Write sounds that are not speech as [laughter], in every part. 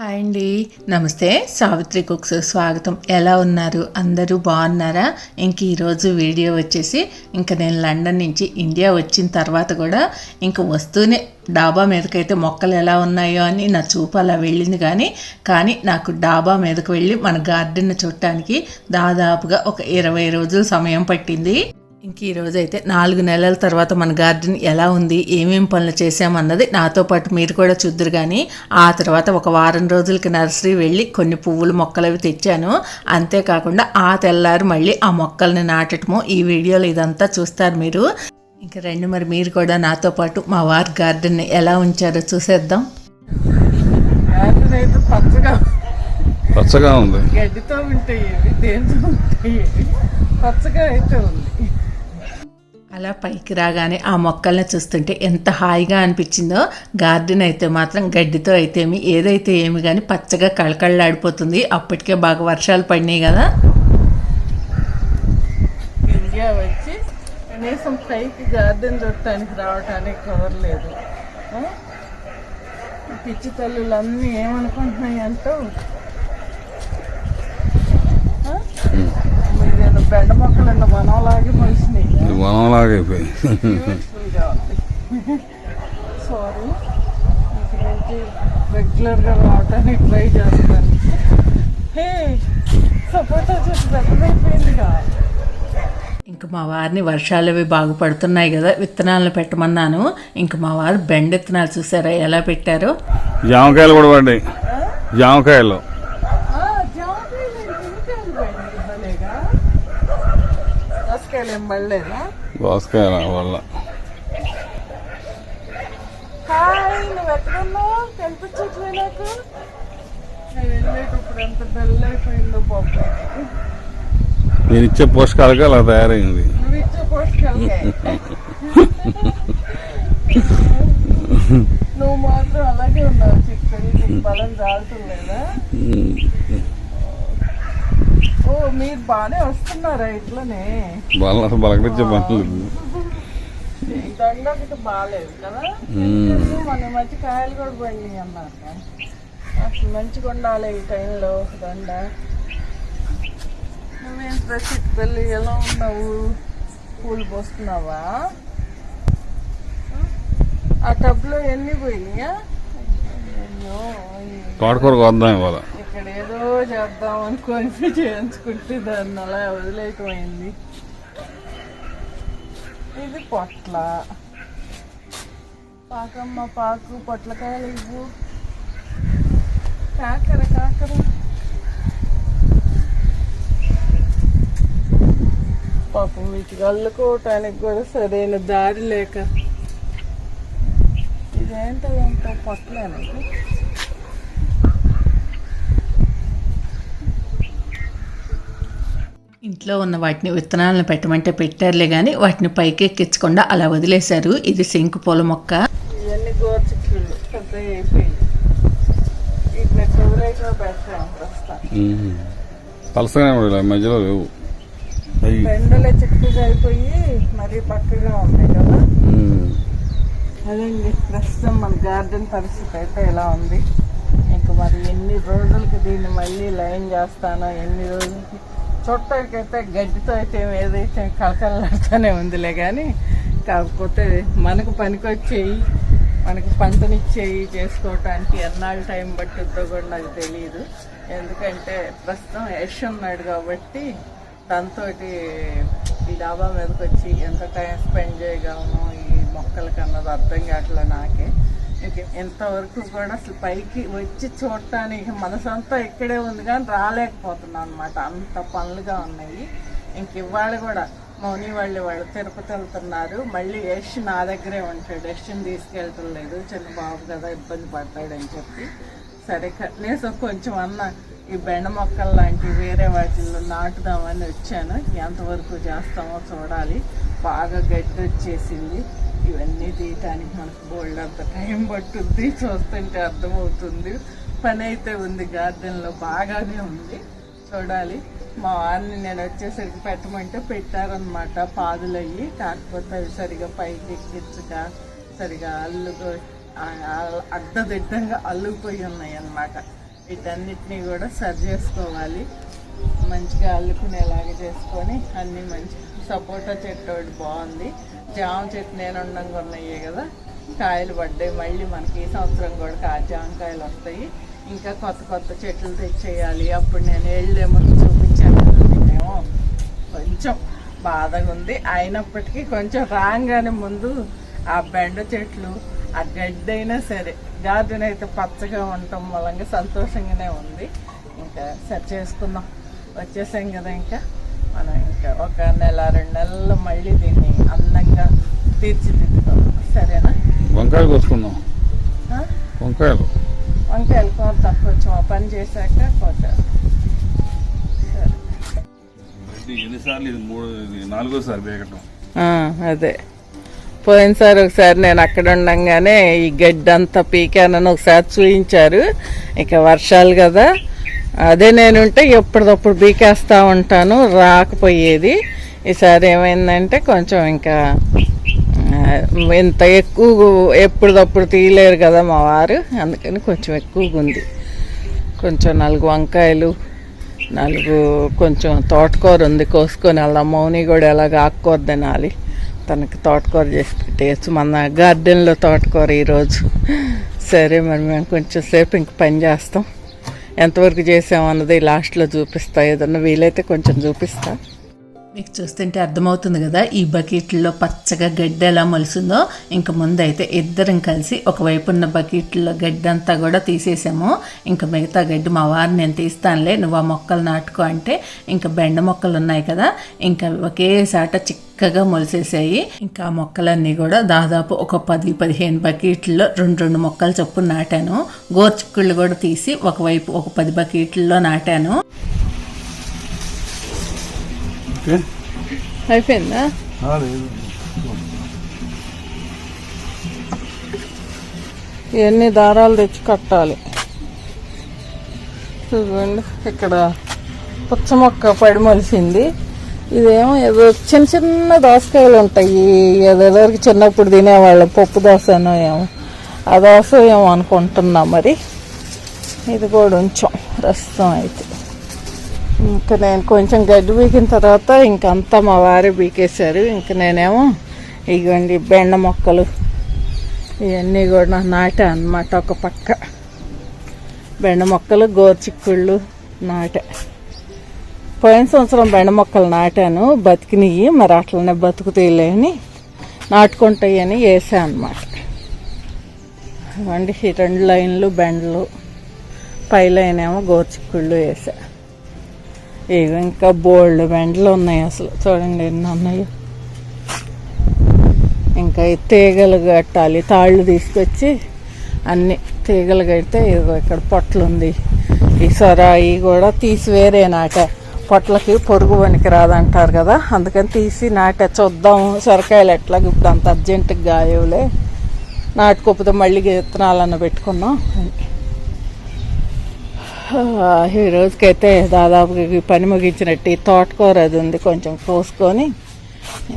Hi అండి. నమస్తే Savitri cooks స్వాగతం. ఎలా ఉన్నారు? అందరూ బాగున్నారా? ఇంక ఈరోజు వీడియో వచ్చేసి ఇంక నేను లండన్ నుంచి ఇండియా వచ్చిన తర్వాత కూడా ఇంక వస్తూనే డాబా మీదకైతే మొక్కలు ఎలా ఉన్నాయో అని నా చూపు అలా వెళ్ళింది కానీ కానీ నాకు డాబా మీదకు వెళ్ళి మన గార్డెన్ చూడటానికి దాదాపుగా ఒక ఇరవై రోజులు సమయం పట్టింది. ఇంక ఈ రోజు అయితే నాలుగు నెలల తర్వాత మన గార్డెన్ ఎలా ఉంది ఏమేం పనులు చేసామన్నది నాతో పాటు మీరు కూడా చూద్దరు కానీ ఆ తర్వాత ఒక వారం రోజులకి నర్సరీ వెళ్ళి కొన్ని పువ్వుల మొక్కలు అవి తెచ్చాను. అంతేకాకుండా ఆ తెల్లారు మళ్ళీ ఆ మొక్కల్ని నాటటము ఈ వీడియోలో ఇదంతా చూస్తారు మీరు. ఇంకా రెండు మరి మీరు కూడా నాతో పాటు మా వారి గార్డెన్ ఎలా ఉంచారో చూసేద్దాం. పచ్చగా పచ్చగా ఉంది. గడ్డితో ఉంటాయి దేంతో పచ్చగా అయితే ఉంది. అలా పైకి రాగానే ఆ మొక్కల్ని చూస్తుంటే ఎంత హాయిగా అనిపించిందో. గార్డెన్ అయితే మాత్రం గడ్డితో అయితేమి ఏదైతే ఏమి కానీ పచ్చగా కళకళలాడిపోతుంది. అప్పటికే బాగా వర్షాలు పడినాయి కదా. ఇండియా వచ్చి కనీసం పైకి గార్డెన్ చూడటానికి రావటానికి కుదరలేదు. పిచ్చి తల్లులన్నీ ఏమనుకుంటున్నాయి? మీరేదో బెండ మొక్కలు ఉన్న వనంలాగే మనిషిని. వనంలాగా అయిపోయి సారీ రెగ్యులర్గా రావటానికి ట్రై చేస్తాను హే సపోటా చెట్టు పెద్దదైపోయిందిగా. ఇంక మా వారిని వర్షాలు అవి బాగా పడుతున్నాయి కదా విత్తనాలను పెట్టమన్నాను. ఇంక మా వారు బెండ విత్తనాలు చూసారా ఎలా పెట్టారో? జామకాయలు కూడా పడ్డాయి. జామకాయలు ఆ, జామకాయలు ఇంటికాయలు పోయినాయి భలేగా దోసకాయలు ఏం పడలేదా? దోసకాయల వల్ల హాయ్ నువ్వు ఎక్కడున్నావు? కనిపించట్లే నాకు? నేను వెళ్ళేటప్పుడు ఎంత బెల్ అయిపోయిందో పాపం. నేను ఇచ్చే పోషకాలుగా అలా తయారైంది. నువ్వు ఇచ్చే పోషకాలకే? [laughs] నువ్వు మాత్రం అలాగే ఉన్నావు చిక్కడి నీకు బలం జారుతుందా ఓ మీరు బాగానే వస్తున్నారా ఇట్లనే? బల అసలు బలకరించే పనులు. ఈ దండ ఒకటి బాగాలేదు కదా. మన మధ్య కాయలు కూడా అన్నారు అసలు మంచిగా ఉండాలి ఈ టైంలో దండ. నువ్వేం ప్రసిద్ధి తల్లి ఎలా ఉన్నావు? పూలు పోస్తున్నావా? ఆ టబ్లో ఎన్ని పోయినాయా? అయ్యో వద్దాం ఇవాళ. ఇక్కడ ఏదో చేద్దాం అనుకొని చేయించుకుంటే దాన్ని అలా వదిలేకపోయింది ఇది పొట్ల. పాకమ్మ పాకు పొట్లకాయలు ఇవ్వు. కాకర కాకర. పాపం వీటికి అల్లుకోవటానికి కూడా సరైన దారి లేక. ఇదేంటో పొట్లేనా ఇంట్లో ఉన్న వాటిని విత్తనాలను పెట్టమంటే పెట్టారులే కానీ వాటిని పైకి ఎక్కించకుండా అలా వదిలేశారు. ఇది శంకు పూల మొక్క. పలసగానే మధ్యలో లేవు. చిక్కుగా అయిపోయి మరీ పక్కగా ఉన్నాయి కదా. అదండి ప్రస్తుతం మన గార్డెన్ పరిస్థితి అయితే ఎలా ఉంది? ఇంకా మరి ఎన్ని రోజులకి దీన్ని మళ్ళీ లైన్ చేస్తానో ఎన్ని రోజులకి చుట్టానికైతే గడ్డితో అయితే ఏదైతే కలకలాడుతూనే ఉందిలే కానీ కాకపోతే మనకు పనికొచ్చేయి మనకు పంటనిచ్చేయి చేసుకోవటానికి ఎన్నాళ్ళు టైం పట్టుద్దో కూడా నాకు తెలియదు ఎందుకంటే ప్రస్తుతం యష్ ఉన్నాడు కాబట్టి దాంతో ఈ డాబా మీదకి వచ్చి ఎంత టైం స్పెండ్ చేయగలను ఈ మొక్కలకి అన్నది అర్థం కావట్లే నాకే. ఇంతవరకు కూడా అసలు పైకి వచ్చి చూడటానికి మనసంతా ఇక్కడే ఉంది కానీ రాలేకపోతున్నాను అనమాట అంత పనులుగా ఉన్నాయి. ఇంక ఇవాళ కూడా మౌని వాళ్ళు వాళ్ళు తిరుపతి వెళ్తున్నారు. మళ్ళీ యష్ నా దగ్గరే ఉంటాడు. యష్ని తీసుకెళ్తలేదు చిన్న బాబు కదా ఇబ్బంది పడతాడని చెప్పి. సరే కనీసం కొంచెం అన్న ఈ బెండ మొక్కలు లాంటివి వేరే వాటిల్లో నాటుదామని వచ్చాను. ఎంతవరకు చేస్తామో చూడాలి. బాగా గడ్డి వచ్చేసింది ఇవన్నీ తీయటానికి మనకు బోల్డ్ అంత టైం పట్టుద్ది చూస్తుంటే అర్థమవుతుంది. పని అయితే ఉంది. గార్డెన్లో బాగానే ఉంది. చూడాలి. మా వారిని నేను వచ్చేసరికి పెట్టమంటే పెట్టారనమాట పాదులు అయ్యి కాకపోతే అవి సరిగా పైకి ఎక్కించక సరిగా అల్లుకో అడ్డదిడ్డంగా అల్లుకుపోయి ఉన్నాయి అన్నమాట వీటన్నిటిని కూడా సరి చేసుకోవాలి మంచిగా అల్లుకునేలాగా చేసుకొని అన్నీ మంచి సపోటా చెట్టు ఒకటి బాగుంది. జామ చెట్టు నేను ఉండంగా ఉన్నాయి కదా. కాయలు పడ్డాయి. మళ్ళీ మనకి ఈ సంవత్సరం కూడా కా జామకాయలు వస్తాయి. ఇంకా కొత్త కొత్త చెట్లు తెచ్చేయాలి. అప్పుడు నేను ఏళ్ళేమో చూపించాను మేము. కొంచెం బాధగా ఉంది. అయినప్పటికీ కొంచెం రాగానే ముందు ఆ బెండ చెట్లు ఆ గడ్డి అయినా సరే గార్డెన్ అయితే పచ్చగా ఉండటం మూలంగా సంతోషంగానే ఉంది. ఇంకా సెట్ చేసుకుందాం. వచ్చేసాం కదా ఇంకా. మనం ఇంకా ఒక నెల రెండు నెలలు మళ్ళీ దీన్ని అందంగా తీర్చిదిద్దుకోవాలి సరేనా? వంకాయలు కోసుకుందాం ఆ? వంకాయలు. వంకాయలు కోత కొంచెం ఆ పని చేశాక కోత. ఎన్నిసార్లు ఇది మూడు నాలుగోసారి అదే. పోయినసారి ఒకసారి నేను అక్కడ ఉండంగానే ఈ గడ్డి అంతా పీకానని ఒకసారి చూయించారు. ఇక వర్షాలు కదా. అదే నేనుంటే ఎప్పటిదప్పుడు పీకేస్తా ఉంటాను. రాకపోయేది. ఈసారి ఏమైందంటే కొంచెం ఇంకా ఇంత ఎక్కువ ఎప్పటిదప్పుడు తీయలేరు కదా మా వారు అందుకని కొంచెం ఎక్కువగా ఉంది. కొంచెం నాలుగు వంకాయలు నాలుగు కొంచెం తోటకూర ఉంది కోసుకొని వెళ్దాం. మౌని కూడా ఎలాగ ఆకుకూర తినాలి. తనకి తోటకూర చేసి పెట్టేయచ్చు మన గార్డెన్లో తోటకూర ఈరోజు. సరే మరి మేము కొంచెం సేపు ఇంక పని చేస్తాం. ఎంతవరకు చేసామన్నది లాస్ట్లో చూపిస్తా. ఏదన్నా వీలైతే కొంచెం చూపిస్తాను మీకు చూస్తుంటే అర్థమవుతుంది కదా ఈ బకెట్లో పచ్చగా గడ్డి ఎలా మొలిసిందో ఇంక ముందైతే ఇద్దరం కలిసి ఒకవైపు ఉన్న బకెట్లో గడ్డి అంతా కూడా తీసేసాము. ఇంకా మిగతా గడ్డి మా వారు నేను తీస్తానులే నువ్వు ఆ మొక్కలు నాటుకో అంటే ఇంకా బెండ మొక్కలు ఉన్నాయి కదా ఇంకా ఒకేసాట చిక్కగా మొలిసేసాయి. ఇంకా మొక్కలన్నీ కూడా దాదాపు ఒక పది పదిహేను బకెట్లో రెండు రెండు మొక్కలు చొప్పున నాటాను. గోర్చిక్కుళ్ళు కూడా తీసి ఒకవైపు ఒక పది బకెట్లో నాటాను. ఓకే. అయిపోయిందా? ఇవన్నీ దారాలు తెచ్చి కట్టాలి. చూడండి ఇక్కడ పుచ్చ మొక్క పడి మొలిసింది. ఇదేమో ఏదో చిన్న చిన్న దోసకాయలు ఉంటాయి. ఏదో ఎవరికి చిన్నప్పుడు తినేవాళ్ళం పప్పు దోశనో ఏమో. ఆ దోశ ఏమో అనుకుంటున్నా మరి. ఇది కూడా ఉంచాం ప్రస్తుతం అయితే. ఇంకా నేను కొంచెం గడ్డి బీకిన తర్వాత ఇంకంతా మా వారే బీకేశారు ఇంకా నేనేమో ఇగోండి బెండ మొక్కలు ఇవన్నీ కూడా నాటా అన్నమాట ఒక పక్క. బెండ మొక్కలు గోర్చిక్కుళ్ళు నాటా. పోయిన సంవత్సరం బెండ మొక్కలు నాటాను. బతికినవి మరి అట్లనే బతుకుతాయిలే అని నాటుకుంటాయి అని వేసా అనమాట ఇవ్వండి రెండు లైన్లు బెండలు పై లైన్ ఏమో గోర్చిక్కుళ్ళు వేసా. ఇవి ఇంకా బోల్డ్ బెండలు ఉన్నాయి అసలు. చూడండి ఎన్ని ఉన్నాయో. ఇంకా తీగలు కట్టాలి. తాళ్ళు తీసుకొచ్చి అన్ని తీగలు కడితే ఇదిగో ఇక్కడ పొట్లు ఉంది. ఈ సొరాయి కూడా తీసి వేరే నాట. పొట్లకి పొరుగు పనికి రాదంటారు కదా అందుకని తీసి నాట. చూద్దాం సొరకాయలు ఎట్లా. ఇప్పుడు అంత అర్జెంటుగా గాయవులే నాటుకోకపోతే మళ్ళీ విత్తనాలన్న పెట్టుకున్నాం. ఈ రోజుకైతే దాదాపు పని ముగించినట్టు తోటకూర అది ఉంది. కొంచెం కోసుకొని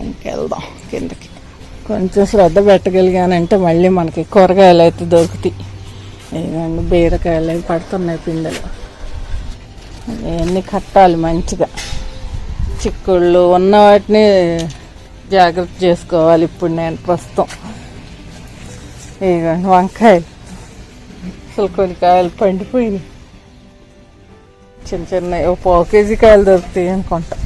ఇంకెళ్దాం కిందకి. కొంచెం శ్రద్ధ పెట్టగలిగానంటే మళ్ళీ మనకి కూరగాయలు అయితే దొరుకుతాయి. ఇవన్నీ బీరకాయలు అవి పడుతున్నాయి పిండలు. ఇవన్నీ కట్టాలి మంచిగా. చిక్కుళ్ళు ఉన్న వాటిని జాగ్రత్త చేసుకోవాలి ఇప్పుడు నేను ప్రస్తుతం. ఇవ్వండి వంకాయలు. అసలు కొన్ని కాయలు పండిపోయినాయి. చిన్న చిన్న ఓ పావు కేజీ కాయలు దొరుకుతాయి అనుకుంటా.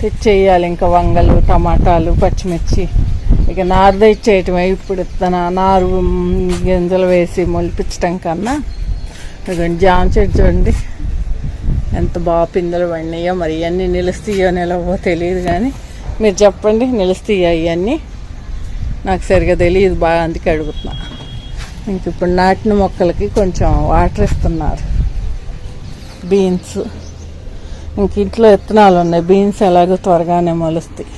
తెచ్చేయాలి ఇంకా వంగలు టమాటాలు పచ్చిమిర్చి. ఇక నారు తెచ్చేయటమే ఇప్పుడు ఇత్తన నారు గింజలు వేసి మొలిపించటం కన్నా ఇదిగోండి జామ చెట్టు చూడండి. ఎంత బాగా పిందెలు పడినాయో మరి ఇవన్నీ నిలుస్తాయో నిలవో తెలియదు కానీ మీరు చెప్పండి నిలుస్తాయో ఇవన్నీ నాకు సరిగా తెలియదు బాగా అందుకే అడుగుతున్నా. ఇంక ఇప్పుడు నాటిన మొక్కలకి కొంచెం వాటర్ ఇస్తున్నారు. బీన్స్ ఇంక ఇంట్లో విత్తనాలు ఉన్నాయి. బీన్స్ ఎలాగో త్వరగానే మొలుస్తాయి.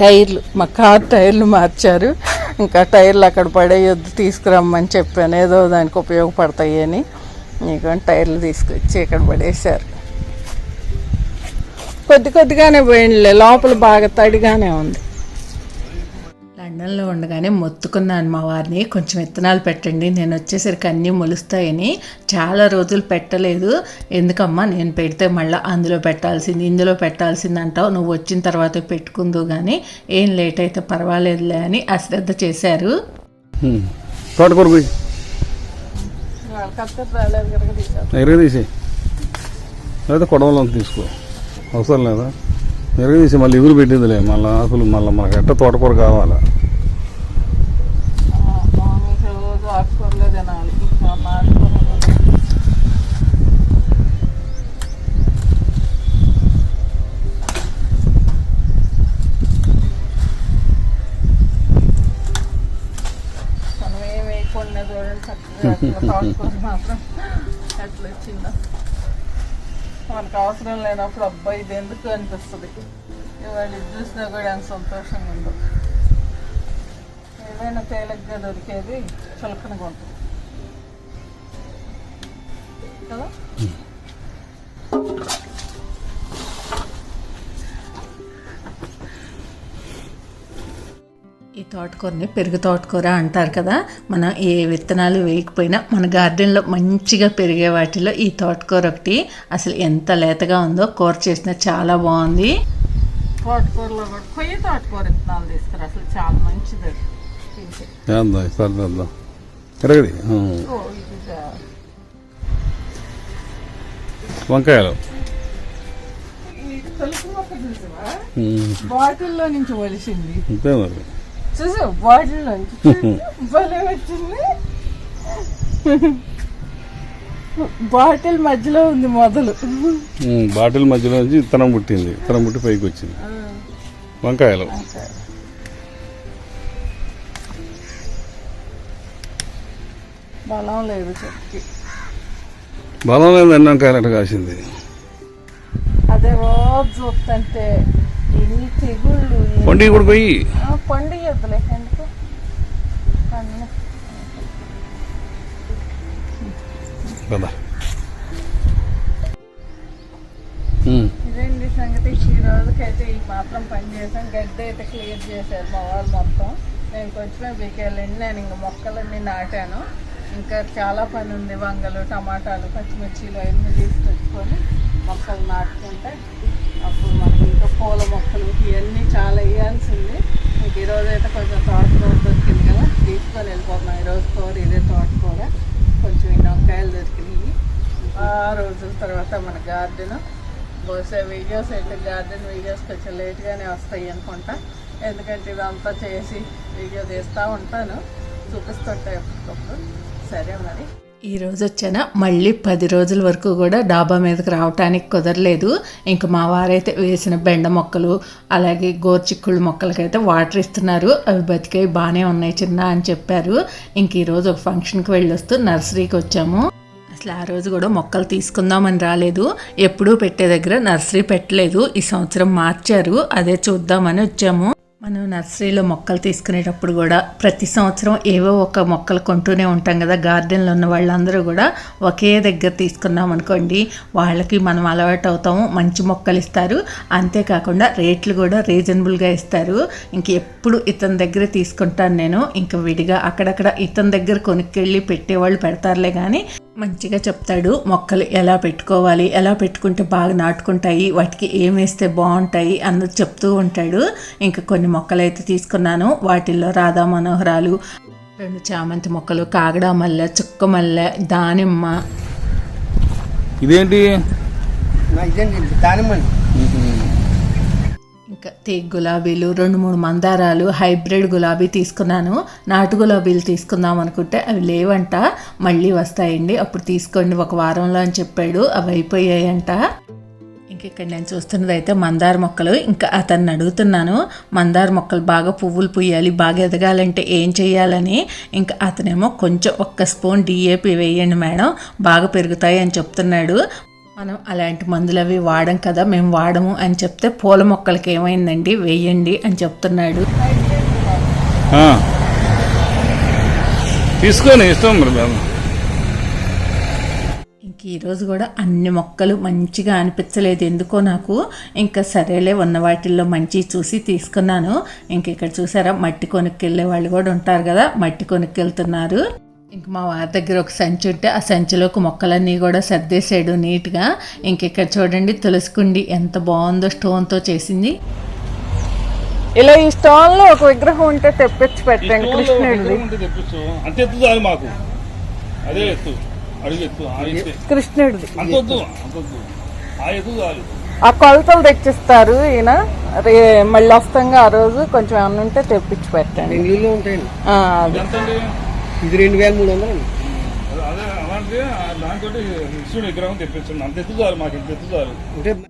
టైర్లు మా కార్ టైర్లు మార్చారు. ఇంకా టైర్లు అక్కడ పడేయొద్దు తీసుకురమ్మని చెప్పాను. ఏదో దానికి ఉపయోగపడతాయి అని. నీకు టైర్లు తీసుకొచ్చి ఇక్కడ పడేశారు. కొద్ది కొద్దిగానే పోయిండలే లోపల బాగా తడిగానే ఉంది. లండన్లో ఉండగానే మొత్తుకున్నాను మా వారిని. కొంచెం విత్తనాలు పెట్టండి నేను వచ్చేసరికి అన్నీ మొలుస్తాయని చాలా రోజులు పెట్టలేదు. ఎందుకమ్మా నేను పెడితే మళ్ళీ అందులో పెట్టాల్సింది ఇందులో పెట్టాల్సింది అంటావు. నువ్వు వచ్చిన తర్వాత పెట్టుకుందు కానీ ఏం లేట్ అయితే పర్వాలేదులే అని అశ్రద్ధ చేశారు. లేదా కొడవలో తీసుకో. అవసరం లేదా? ఎరగ తీసి మళ్ళీ ఎదురు పెట్టిందిలే. మళ్ళీ అసలు మళ్ళీ మనకి ఎట్ట తోటకూర కావాలా మామూలుగా రోజు ఆకుకూరలే తినాలి ఇంకా నాటుకూర మనం ఏం వేయకుండా చూడండి చక్కగా అట్లా మాత్రం మనకు అవసరం లేనప్పుడు అబ్బాయి ఇది ఎందుకు అనిపిస్తుంది? ఇవాళ ఇది చూసినా కూడా ఎంత సంతోషంగా ఉందో. ఏదైనా తేలిగ్గా దొరికేది చులకనగా ఉంటుంది కదా? తోటకూరని పెరుగు తోటకూర అంటారు కదా మనం ఏ విత్తనాలు వేయకపోయినా మన గార్డెన్లో మంచిగా పెరిగే వాటిలో ఈ తోటకూర ఒకటి. అసలు ఎంత లేతగా ఉందో కూర చేసిన చాలా బాగుంది. తోటకూరలో కూడా కొయ్య తోటకూర విత్తనాలు తీసుకురా అసలు చాలా మంచిది. వంకాయలు. బాటిల్లో నుంచి అంతే మరి. చూసా వచ్చింది. బాటిల్ మధ్యలో ఉంది మొదలు. బాటిల్ మధ్యలో నుంచి ఇత్తనం పుట్టింది. ఇత్తనం పుట్టి పైకి వచ్చింది. వంకాయలు. బలం లేదు చెట్టుకి. బలం లేదు అన్ని వంకాయలు అట్ట కాసింది. అదే రోజు చూస్తుంటే ఎన్ని తెగుళ్ళు పండుగ కూడా పోయి ఆ, పండుగ వద్దులే ఎందుకు పండుగ. కదా ఉమ్. ఇదేంటి సంగతి? ఈ రోజుకైతే ఈ మాత్రం పని చేసాం గడ్డి అయితే క్లియర్ చేశారు మా వాళ్ళు మొత్తం. నేను కొంచెమే బీకెళ్ళండి నేను ఇంక మొక్కలన్నీ నాటాను. ఇంకా చాలా పని ఉంది. వంగలు టమాటాలు పచ్చిమిర్చిలు అవన్నీ తీసుకొచ్చుకొని మొక్కలు నాటుకుంటే అప్పుడు మనకి ఇంకా పూల మొక్కలు ఇవన్నీ చాలా వేయాల్సింది ఇంక ఈరోజు అయితే కొంచెం తోటకూర దొరికింది కదా తీసుకొని వెళ్ళిపోతున్నాం ఈరోజు కూర ఇదే తోటకూర కొంచెం ఈ వంకాయలు దొరికినాయి ఆ రోజుల తర్వాత మన గార్డెన్. బహుశా వీడియోస్ అయితే గార్డెన్ వీడియోస్ కొంచెం లేట్గానే వస్తాయి అనుకుంటా. ఎందుకంటే ఇదంతా చేసి వీడియో తీస్తూ ఉంటాను. చూపిస్తుంటాయి ఎప్పటికప్పుడు. సరే మరి. ఈ రోజు వచ్చానా. మళ్ళీ పది రోజుల వరకు కూడా డాబా మీదకి రావటానికి కుదరలేదు. ఇంక మా వారైతే వేసిన బెండ మొక్కలు అలాగే గోర్చిక్కుళ్ళు మొక్కలకైతే వాటర్ ఇస్తున్నారు. అవి బతికే బాగానే ఉన్నాయి చిన్న అని చెప్పారు. ఇంక ఈరోజు ఒక ఫంక్షన్కి వెళ్ళొస్తూ నర్సరీకి వచ్చాము. అసలు ఆ రోజు కూడా మొక్కలు తీసుకుందామని రాలేదు. ఎప్పుడూ పెట్టే దగ్గర నర్సరీ పెట్టలేదు. ఈ సంవత్సరం మార్చారు. అదే చూద్దామని వచ్చాము. మనం నర్సరీలో మొక్కలు తీసుకునేటప్పుడు కూడా ప్రతి సంవత్సరం ఏవో ఒక మొక్కలు కొంటూనే ఉంటాం కదా. గార్డెన్లో ఉన్న వాళ్ళందరూ కూడా ఒకే దగ్గర తీసుకున్నాం అనుకోండి వాళ్ళకి మనం అలవాటు అవుతాము మంచి మొక్కలు ఇస్తారు. అంతేకాకుండా రేట్లు కూడా రీజనబుల్గా ఇస్తారు. ఇంక ఎప్పుడు ఇతని దగ్గర తీసుకుంటాను నేను. ఇంక విడిగా అక్కడక్కడ ఇతని దగ్గర కొనుక్కెళ్ళి పెట్టేవాళ్ళు పెడతారులే కానీ మంచిగా చెప్తాడు. మొక్కలు ఎలా పెట్టుకోవాలి ఎలా పెట్టుకుంటే బాగా నాటుకుంటాయి వాటికి ఏం వేస్తే బాగుంటాయి అన్నది చెప్తూ ఉంటాడు. ఇంకా కొన్ని మొక్కలు అయితే తీసుకున్నాను. వాటిల్లో రాధా మనోహరాలు రెండు చామంతి మొక్కలు కాగడా మల్లె చుక్క మల్లె దానిమ్మ. ఇదేంటి? ఇంకా తేక్ గులాబీలు రెండు మూడు మందారాలు హైబ్రిడ్ గులాబీ తీసుకున్నాను. నాటు గులాబీలు తీసుకుందాం అనుకుంటే అవి లేవంట. మళ్ళీ వస్తాయండి. అప్పుడు తీసుకోండి. ఒక వారంలో అని చెప్పాడు. అవి అయిపోయాయంట. ఇంక ఇక్కడ నేను చూస్తున్నది అయితే మందార మొక్కలు. ఇంకా అతన్ని అడుగుతున్నాను. మందార మొక్కలు బాగా పువ్వులు పుయ్యాలి బాగా ఎదగాలంటే ఏం చేయాలని. ఇంకా అతనేమో కొంచెం ఒక్క స్పూన్ డిఏపి వేయండి మేడం. బాగా పెరుగుతాయి అని చెప్తున్నాడు. మనం అలాంటి మందులు అవి వాడం కదా మేము వాడము అని చెప్తే పూల మొక్కలకి ఏమైందండి? వేయండి అని చెప్తున్నాడు. తీసుకోని ఇష్టం ఇంక ఈరోజు కూడా అన్ని మొక్కలు మంచిగా అనిపించలేదు ఎందుకో నాకు. ఇంకా సరేలే ఉన్న వాటిల్లో మంచి చూసి తీసుకున్నాను. ఇంక ఇక్కడ చూసారా మట్టి కొనుక్కెళ్ళే వాళ్ళు కూడా ఉంటారు కదా మట్టి కొనుక్కెళ్తున్నారు. ఇంక మా వారి దగ్గర ఒక సంచి ఉంటే ఆ సంచిలోకి మొక్కలన్నీ కూడా సర్దేశాడు నీట్గా. ఇంక ఇక్కడ చూడండి తులసి కుండి ఎంత బాగుందో స్టోన్తో చేసింది. ఇలా ఈ స్టోన్లో ఒక విగ్రహం ఉంటే తెప్పించి పెట్టండి కృష్ణుడిది మాకు. అదే ఎత్తు. కృష్ణుడిది ఆ కొలతలు తెచ్చిస్తారు ఈయన. రే మళ్ళీ వస్తాంగా ఆ రోజు కొంచెం ఏమన్నా ఉంటే తెప్పించి పెట్టండి. ఇది రెండు వేల మూడు వందలు అండి.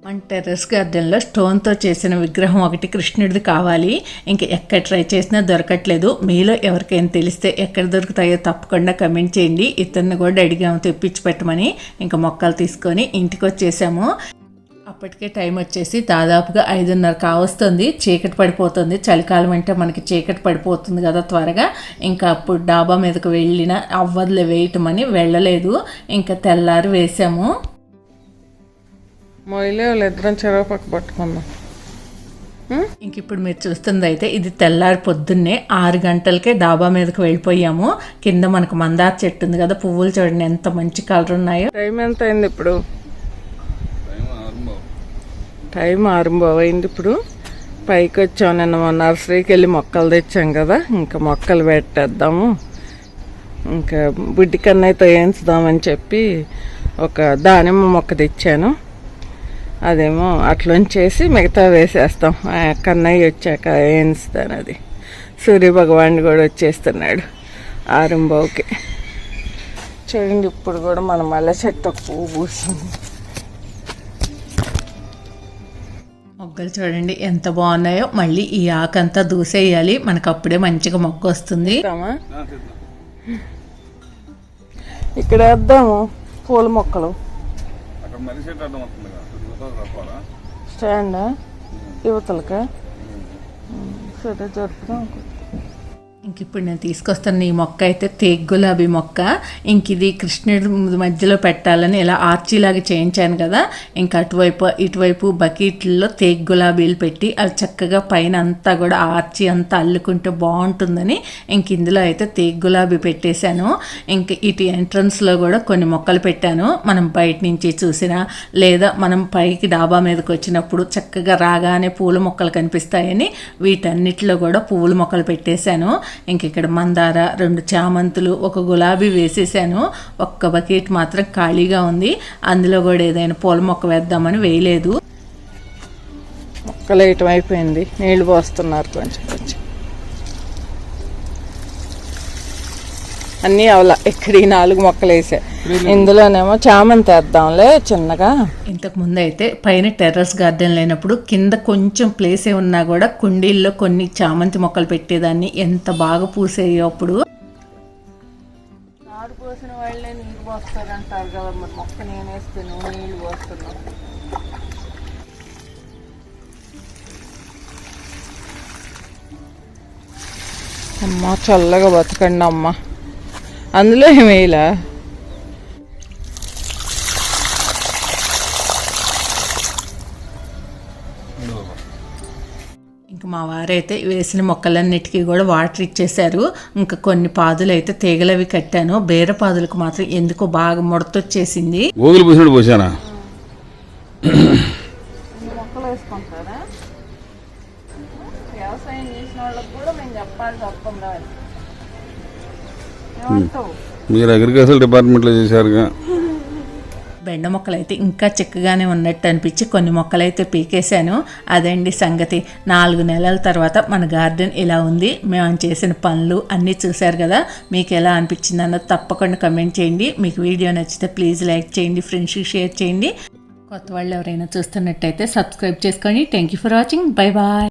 మన టెర్రస్ గార్డెన్లో స్టోన్తో చేసిన విగ్రహం ఒకటి కృష్ణుడిది కావాలి. ఇంకా ఎక్కడ ట్రై చేసినా దొరకట్లేదు. మీలో ఎవరికైనా తెలిస్తే ఎక్కడ దొరుకుతాయో తప్పకుండా కమెంట్ చేయండి. ఇతన్ని కూడా అడిగాము తెప్పించి పెట్టమని. ఇంకా మొక్కలు తీసుకొని ఇంటికి వచ్చేసాము అప్పటికే టైం వచ్చేసి దాదాపుగా ఐదున్నర కావస్తుంది. చీకటి పడిపోతుంది. చలికాలం అంటే మనకి చీకటి పడిపోతుంది కదా త్వరగా. ఇంకా అప్పుడు డాబా మీదకి వెళ్ళిన అవ్వదులే వేయటమని వెళ్ళలేదు. ఇంకా తెల్లారి వేసాము. మొయిలే ఇద్దరం చెరవ పక్క పట్టుకుందాం ఇంక ఇప్పుడు మీరు చూస్తుంది అయితే ఇది తెల్లారి పొద్దున్నే ఆరు గంటలకే డాబా మీదకి వెళ్ళిపోయాము. కింద మనకు మందార చెట్టు ఉంది కదా పువ్వులు చూడండి ఎంత మంచి కలర్ ఉన్నాయో. టైం ఎంత అయింది ఇప్పుడు? టైం ఆరంభమైంది ఇప్పుడు. పైకి వచ్చాం నిన్న నర్సరీకి వెళ్ళి మొక్కలు తెచ్చాం కదా ఇంకా మొక్కలు పెట్టేద్దాము. ఇంకా బుడ్డి కన్నయ్యతో వేయించుదామని చెప్పి ఒక దానిమ్మ మొక్క తెచ్చాను. అదేమో అట్లుంచేసి మిగతా వేసేస్తాం. ఆ కన్నయ్య వచ్చాక వేయించుతాను అది. సూర్య భగవాన్ కూడా వచ్చేస్తున్నాడు ఆరంభవుకి. చూడండి ఇప్పుడు కూడా మన మల్లె చెట్టు పువ్వు పూసింది. మొగ్గలు చూడండి ఎంత బాగున్నాయో. మళ్ళీ ఈ ఆకంతా దూసేయాలి. మనకు అప్పుడే మంచిగా మొగ్గ వస్తుంది? ఇక్కడ వేద్దాము పూల మొక్కలు. స్టాండ్? యువతలకా? సరే జరుపుదాం. ఇంక ఇప్పుడు నేను తీసుకొస్తున్న ఈ మొక్క అయితే తేగ్ గులాబీ మొక్క. ఇంక ఇది కృష్ణుడి మధ్యలో పెట్టాలని ఇలా ఆర్చీలాగా చేయించాను కదా. ఇంకా అటువైపు ఇటువైపు బకెట్లో తేగ్ గులాబీలు పెట్టి అవి చక్కగా పైన అంతా కూడా ఆర్చి అంతా అల్లుకుంటే బాగుంటుందని ఇంక ఇందులో అయితే తేగ్ గులాబీ పెట్టేశాను. ఇంక ఇటు ఎంట్రన్స్లో కూడా కొన్ని మొక్కలు పెట్టాను. మనం బయట నుంచి చూసినా లేదా మనం పైకి డాబా మీదకి వచ్చినప్పుడు చక్కగా రాగానే పూల మొక్కలు కనిపిస్తాయని వీటన్నిటిలో కూడా పువ్వుల మొక్కలు పెట్టేశాను. ఇంక ఇక్కడ మందార రెండు చామంతులు ఒక గులాబీ వేసేసాను. ఒక్క బకెట్ మాత్రం ఖాళీగా ఉంది. అందులో కూడా ఏదైనా పూల మొక్క వేద్దామని వేయలేదు. మొక్కలు వేయటం అయిపోయింది. నీళ్ళు పోస్తున్నారు కొంచెం కొంచెం. అన్నీ అవలా ఇక్కడ ఈ నాలుగు మొక్కలు వేసా. ఇందులోనేమో చామంతి వేద్దాంలే చిన్నగా. ఇంతకు ముందు అయితే పైన టెర్రస్ గార్డెన్ లేనప్పుడు కింద కొంచెం ప్లేసే ఉన్నా కూడా కుండీల్లో కొన్ని చామంతి మొక్కలు పెట్టేదాన్ని. ఎంత బాగా పూసేయో అప్పుడు. నారు పోసిన వాళ్ళే నీళ్ళు పోస్తారంటారు కదా మరి. మొక్క నేను వేస్తే నువ్వు నీళ్ళు పోస్తున్నావు. అమ్మ చల్లగా బతకండి అమ్మ. అందులో ఏమేలా ఇంక మా వారైతే వేసిన మొక్కలన్నిటికీ కూడా వాటర్ ఇచ్చేశారు. ఇంకా కొన్ని పాదులు అయితే తీగలవి కట్టాను. బేర పాదులకు మాత్రం ఎందుకో బాగా ముడతొచ్చేసింది. గోగులు పూసినట్టు పోసానా? మొక్కలు వేసుకుంటారా? వ్యవసాయం చేసిన వాళ్ళకి కూడా మేము చెప్పాలి తప్పకుండా. మీరు అగ్రికల్చర్ డిపార్ట్మెంట్లో చేశారుగా. బెండ మొక్కలైతే ఇంకా చిక్కగానే ఉన్నట్టు అనిపించి కొన్ని మొక్కలైతే పీకేశాను. అదండి సంగతి. నాలుగు నెలల తర్వాత మన గార్డెన్ ఇలా ఉంది. మేము చేసిన పనులు అన్నీ చూశారు కదా. మీకు ఎలా అనిపించింది అన్నది తప్పకుండా కమెంట్ చేయండి. మీకు వీడియో నచ్చితే ప్లీజ్ లైక్ చేయండి ఫ్రెండ్స్కి షేర్ చేయండి. కొత్త వాళ్ళు ఎవరైనా చూస్తున్నట్టయితే సబ్స్క్రైబ్ చేసుకోండి. Thank you for watching bye bye